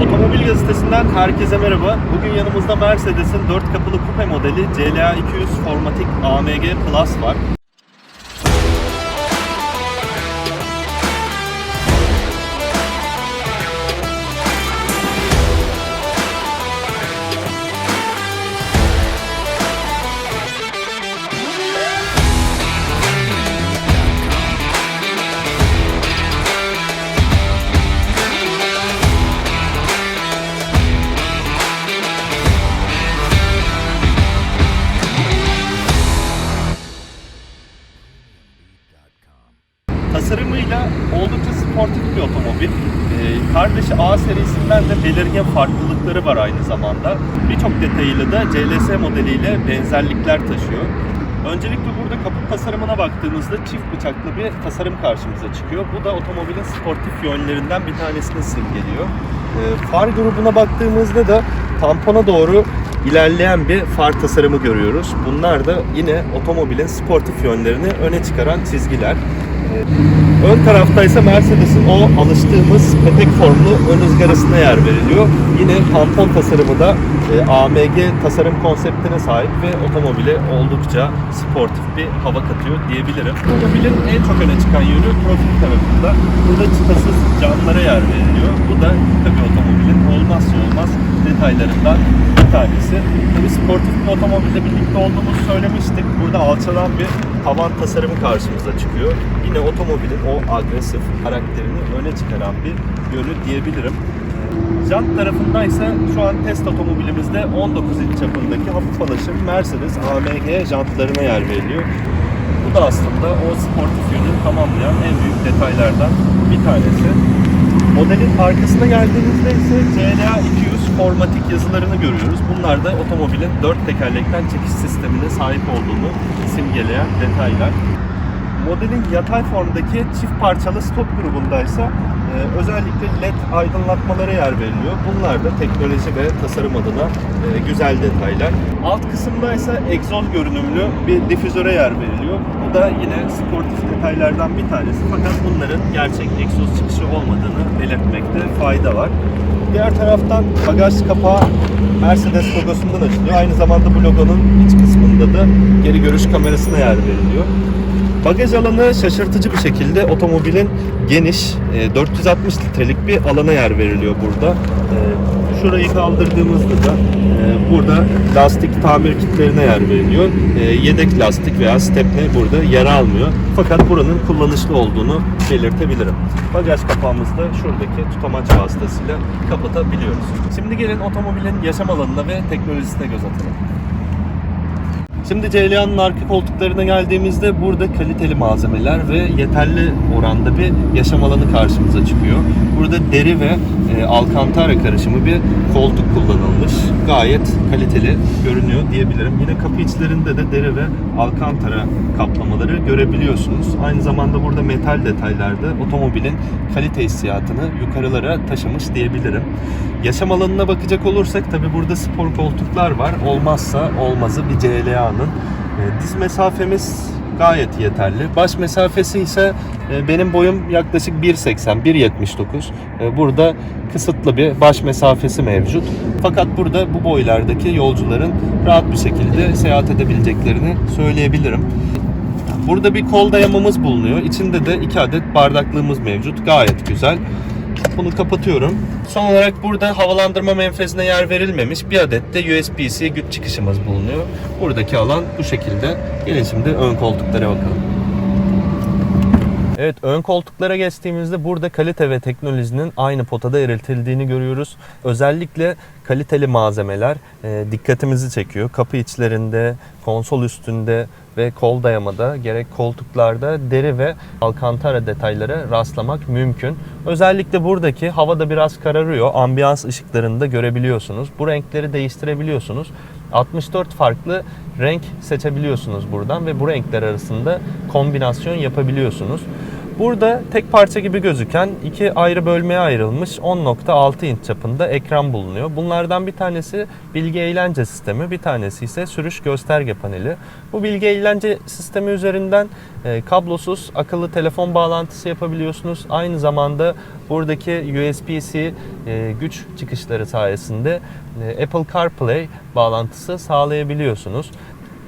Otomobil gazetesinden herkese merhaba. Bugün yanımızda Mercedes'in 4 kapılı kupe modeli CLA 200 Formatic AMG Plus var. Tasarımıyla oldukça sportif bir otomobil. Ee, kardeşi A serisinden de belirgin farklılıkları var aynı zamanda. Birçok detayıyla da CLS modeliyle benzerlikler taşıyor. Öncelikle burada kaput tasarımına baktığımızda çift bıçaklı bir tasarım karşımıza çıkıyor. Bu da otomobilin sportif yönlerinden bir tanesini simgeliyor. Ee, far grubuna baktığımızda da tampona doğru ilerleyen bir far tasarımı görüyoruz. Bunlar da yine otomobilin sportif yönlerini öne çıkaran çizgiler. Ön tarafta ise Mercedes'in o alıştığımız petek formlu ön ızgarasına yer veriliyor. Yine tampon tasarımı da e, AMG tasarım konseptine sahip ve otomobile oldukça sportif bir hava katıyor diyebilirim. Otomobilin en çok öne çıkan yönü profil tarafında. Burada çıtasız camlara yer veriliyor. Bu da tabii otomobilin olmazsa olmaz detaylarından bir tanesi. Tabii sportif bir otomobille birlikte olduğumuzu söylemiştik. Burada alçalan bir tavan tasarımı karşımıza çıkyor. Yine otomobilin o agresif karakterini öne çıkaran bir yönü diyebilirim. Jant tarafında ise şu an test otomobilimizde 19 inç çapındaki hafif alaşım Mercedes AMG jantlarına yer veriliyor. Bu da aslında o sportif yönü tamamlayan en büyük detaylardan bir tanesi. Modelin arkasına geldiğimizde ise CLA 200 formatik yazılarını görüyoruz. Bunlar da otomobilin dört tekerlekten çekiş sistemine sahip olduğunu simgeleyen detaylar. Modelin yatay formdaki çift parçalı stop grubundaysa e, özellikle led aydınlatmalara yer veriliyor. Bunlar da teknoloji ve tasarım adına e, güzel detaylar. Alt kısımda ise egzoz görünümlü bir difüzöre yer veriliyor. Da yine sportif detaylardan bir tanesi. Fakat bunların gerçek egzoz çıkışı olmadığını belirtmekte fayda var. Diğer taraftan bagaj kapağı Mercedes logosundan açılıyor. Aynı zamanda bu logonun iç kısmında da geri görüş kamerasına yer veriliyor. Bagaj alanı şaşırtıcı bir şekilde otomobilin geniş e, 460 litrelik bir alana yer veriliyor burada. Şurayı kaldırdığımızda da e, burada lastik tamir kitlerine yer veriliyor. E, Yedek lastik veya stepne burada yer almıyor. Fakat buranın kullanışlı olduğunu belirtebilirim. Bagaj kapağımızı da şuradaki tutamaç vasıtasıyla kapatabiliyoruz. Şimdi gelin otomobilin yaşam alanına ve teknolojisine göz atalım. Şimdi CLA'nın arka koltuklarına geldiğimizde burada kaliteli malzemeler ve yeterli oranda bir yaşam alanı karşımıza çıkıyor. Burada deri ve e, alkantara karışımı bir koltuk kullanılmış. Gayet kaliteli görünüyor diyebilirim. Yine kapı içlerinde de deri ve alkantara kaplamaları görebiliyorsunuz. Aynı zamanda burada metal detaylarda otomobilin kalite hissiyatını yukarılara taşımış diyebilirim. Yaşam alanına bakacak olursak tabi burada spor koltuklar var. Olmazsa olmazı bir CLA'nın. E, Diz mesafemiz gayet yeterli. Baş mesafesi ise e, benim boyum yaklaşık 1.80, 1.79. E, Burada kısıtlı bir baş mesafesi mevcut. Fakat burada bu boylardaki yolcuların rahat bir şekilde seyahat edebileceklerini söyleyebilirim. Burada bir kol dayamamız bulunuyor. İçinde de iki adet bardaklığımız mevcut. Gayet güzel. Bunu kapatıyorum. Son olarak burada havalandırma menfezine yer verilmemiş bir adet de USB-C güç çıkışımız bulunuyor. Buradaki alan bu şekilde. Gelin şimdi ön koltuklara bakalım. Evet ön koltuklara geçtiğimizde burada kalite ve teknolojinin aynı potada eritildiğini görüyoruz. Özellikle kaliteli malzemeler e, dikkatimizi çekiyor. Kapı içlerinde, konsol üstünde ve kol dayamada gerek koltuklarda deri ve alkantara detaylara rastlamak mümkün. Özellikle buradaki havada biraz kararıyor. Ambiyans ışıklarını da görebiliyorsunuz. Bu renkleri değiştirebiliyorsunuz. 64 farklı renk seçebiliyorsunuz buradan ve bu renkler arasında kombinasyon yapabiliyorsunuz. Burada tek parça gibi gözüken iki ayrı bölmeye ayrılmış 10.6 inç çapında ekran bulunuyor. Bunlardan bir tanesi bilgi eğlence sistemi, bir tanesi ise sürüş gösterge paneli. Bu bilgi eğlence sistemi üzerinden e, kablosuz akıllı telefon bağlantısı yapabiliyorsunuz. Aynı zamanda buradaki USB-C e, güç çıkışları sayesinde e, Apple CarPlay bağlantısı sağlayabiliyorsunuz.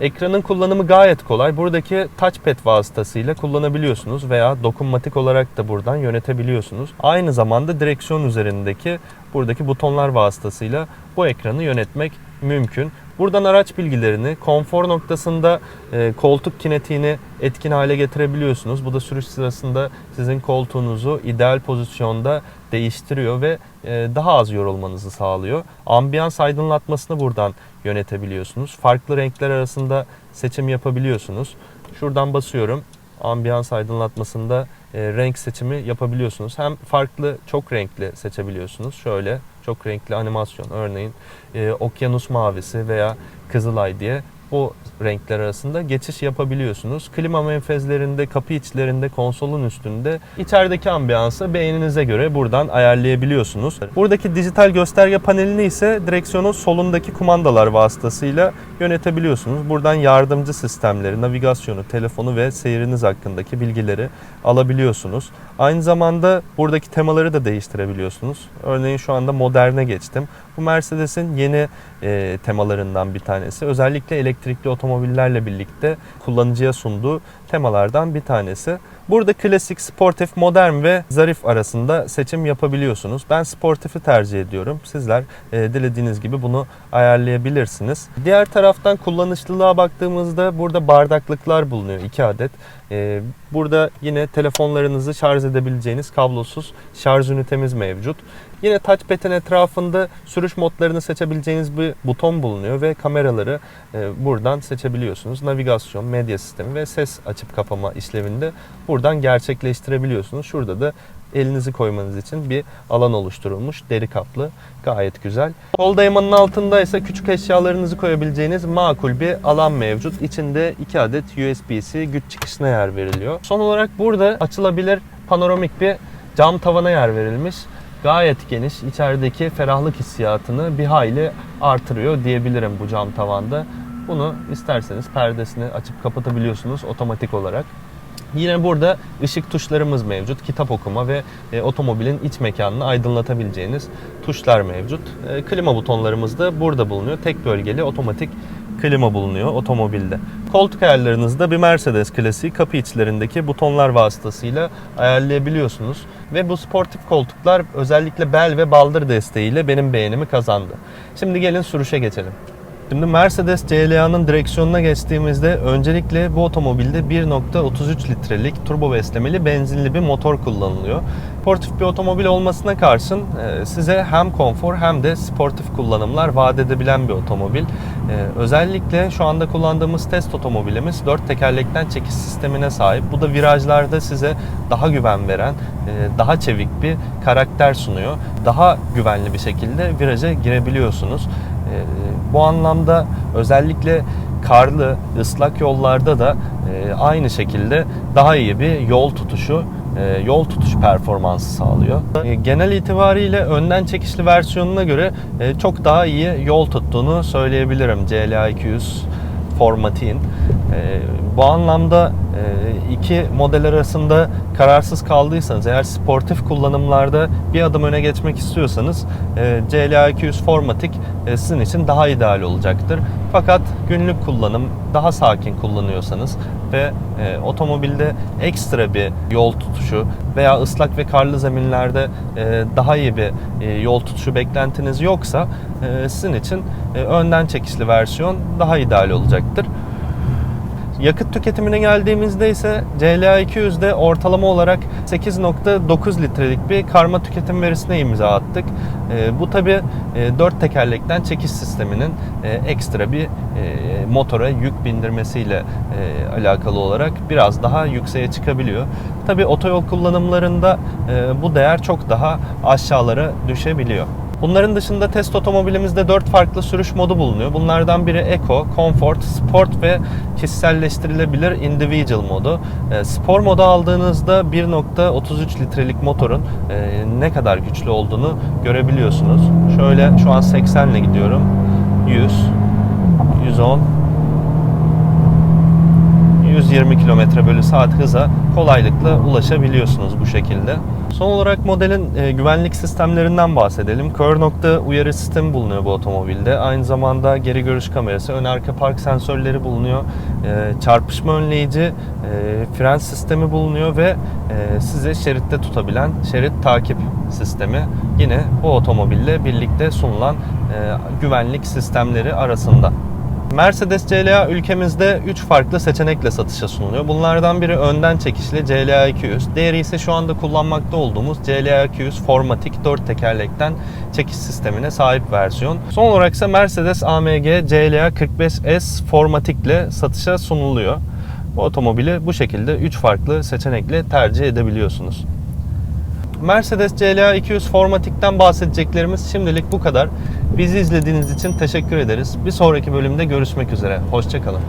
Ekranın kullanımı gayet kolay. Buradaki touchpad vasıtasıyla kullanabiliyorsunuz veya dokunmatik olarak da buradan yönetebiliyorsunuz. Aynı zamanda direksiyon üzerindeki buradaki butonlar vasıtasıyla bu ekranı yönetmek mümkün. Buradan araç bilgilerini, konfor noktasında e, koltuk kinetiğini etkin hale getirebiliyorsunuz. Bu da sürüş sırasında sizin koltuğunuzu ideal pozisyonda değiştiriyor ve e, daha az yorulmanızı sağlıyor. Ambiyans aydınlatmasını buradan yönetebiliyorsunuz. Farklı renkler arasında seçim yapabiliyorsunuz. Şuradan basıyorum. Ambiyans aydınlatmasında e, renk seçimi yapabiliyorsunuz. Hem farklı çok renkli seçebiliyorsunuz. Şöyle çok renkli animasyon örneğin e, okyanus mavisi veya kızılay diye bu renkler arasında geçiş yapabiliyorsunuz. Klima menfezlerinde, kapı içlerinde, konsolun üstünde içerideki ambiyansı beğeninize göre buradan ayarlayabiliyorsunuz. Buradaki dijital gösterge panelini ise direksiyonun solundaki kumandalar vasıtasıyla yönetebiliyorsunuz. Buradan yardımcı sistemleri, navigasyonu, telefonu ve seyriniz hakkındaki bilgileri alabiliyorsunuz. Aynı zamanda buradaki temaları da değiştirebiliyorsunuz. Örneğin şu anda moderne geçtim. Bu Mercedes'in yeni e, temalarından bir tanesi. Özellikle elektrikli otomobillerle birlikte kullanıcıya sunduğu temalardan bir tanesi. Burada klasik, sportif, modern ve zarif arasında seçim yapabiliyorsunuz. Ben sportifi tercih ediyorum. Sizler e, dilediğiniz gibi bunu ayarlayabilirsiniz. Diğer taraftan kullanışlılığa baktığımızda burada bardaklıklar bulunuyor 2 adet. E, burada yine telefonlarınızı şarj edebileceğiniz kablosuz şarj ünitemiz mevcut. Yine touchpad'in etrafında sürüş modlarını seçebileceğiniz bir buton bulunuyor ve kameraları e, buradan seçebiliyorsunuz. Navigasyon, medya sistemi ve ses açıp kapama işlevinde buradan gerçekleştirebiliyorsunuz. Şurada da elinizi koymanız için bir alan oluşturulmuş. Deri kaplı. Gayet güzel. Sol dayamanın altında ise küçük eşyalarınızı koyabileceğiniz makul bir alan mevcut. İçinde 2 adet USB-C güç çıkışına yer veriliyor. Son olarak burada açılabilir panoramik bir cam tavana yer verilmiş. Gayet geniş. İçerideki ferahlık hissiyatını bir hayli artırıyor diyebilirim bu cam tavanda. Bunu isterseniz perdesini açıp kapatabiliyorsunuz otomatik olarak. Yine burada ışık tuşlarımız mevcut. Kitap okuma ve e, otomobilin iç mekanını aydınlatabileceğiniz tuşlar mevcut. E, klima butonlarımız da burada bulunuyor. Tek bölgeli otomatik klima bulunuyor otomobilde. Koltuk ayarlarınızda bir Mercedes klasiği kapı içlerindeki butonlar vasıtasıyla ayarlayabiliyorsunuz. Ve bu sportif koltuklar özellikle bel ve baldır desteğiyle benim beğenimi kazandı. Şimdi gelin sürüşe geçelim. Şimdi Mercedes CLA'nın direksiyonuna geçtiğimizde öncelikle bu otomobilde 1.33 litrelik turbo beslemeli benzinli bir motor kullanılıyor. Sportif bir otomobil olmasına karşın e, size hem konfor hem de sportif kullanımlar vaat edebilen bir otomobil. E, Özellikle şu anda kullandığımız test otomobilimiz 4 tekerlekten çekiş sistemine sahip. Bu da virajlarda size daha güven veren, e, daha çevik bir karakter sunuyor. Daha güvenli bir şekilde viraja girebiliyorsunuz. E, Bu anlamda özellikle karlı, ıslak yollarda da e, aynı şekilde daha iyi bir yol tutuşu, e, yol tutuş performansı sağlıyor. E, Genel itibariyle önden çekişli versiyonuna göre çok daha iyi yol tuttuğunu söyleyebilirim CLA 200 Formatik'in. Bu anlamda iki model arasında kararsız kaldıysanız, eğer sportif kullanımlarda bir adım öne geçmek istiyorsanız e, CLA 200 Formatik e, sizin için daha ideal olacaktır. Fakat günlük kullanım, daha sakin kullanıyorsanız ve e, otomobilde ekstra bir yol tutuşu veya ıslak ve karlı zeminlerde e, daha iyi bir yol tutuşu beklentiniz yoksa sizin için önden çekişli versiyon daha ideal olacaktır. Yakıt tüketimine geldiğimizde ise CLA 200'de ortalama olarak 8.9 litrelik bir karma tüketim verisine imza attık. E, bu tabi 4 tekerlekten çekiş sisteminin e, ekstra bir e, motora yük bindirmesiyle e, alakalı olarak biraz daha yükseğe çıkabiliyor. Tabi otoyol kullanımlarında e, bu değer çok daha aşağılara düşebiliyor. Bunların dışında test otomobilimizde 4 farklı sürüş modu bulunuyor. Bunlardan biri Eco, Comfort, Sport ve kişiselleştirilebilir Individual modu. E, spor modu aldığınızda 1.33 litrelik motorun e, ne kadar güçlü olduğunu görebiliyorsunuz. Şöyle şu an 80 ile gidiyorum. 100, 110, 120 km bölü saat hıza kolaylıkla ulaşabiliyorsunuz bu şekilde. Son olarak modelin e, güvenlik sistemlerinden bahsedelim. Kör nokta uyarı sistemi bulunuyor bu otomobilde. Aynı zamanda geri görüş kamerası, ön arka park sensörleri bulunuyor. E, çarpışma önleyici, e, fren sistemi bulunuyor ve e, sizi şeritte tutabilen şerit takip sistemi yine bu otomobille birlikte sunulan e, güvenlik sistemleri arasında. Mercedes CLA ülkemizde 3 farklı seçenekle satışa sunuluyor. Bunlardan biri önden çekişli CLA 200. Diğeri ise şu anda kullanmakta olduğumuz CLA 200 Formatic 4 tekerlekten çekiş sistemine sahip versiyon. Son olarak ise Mercedes AMG CLA 45S Formatic ile satışa sunuluyor. Bu otomobili bu şekilde 3 farklı seçenekle tercih edebiliyorsunuz. Mercedes CLA 200 Formatic'ten bahsedeceklerimiz şimdilik bu kadar. Bizi izlediğiniz için teşekkür ederiz. Bir sonraki bölümde görüşmek üzere. Hoşçakalın.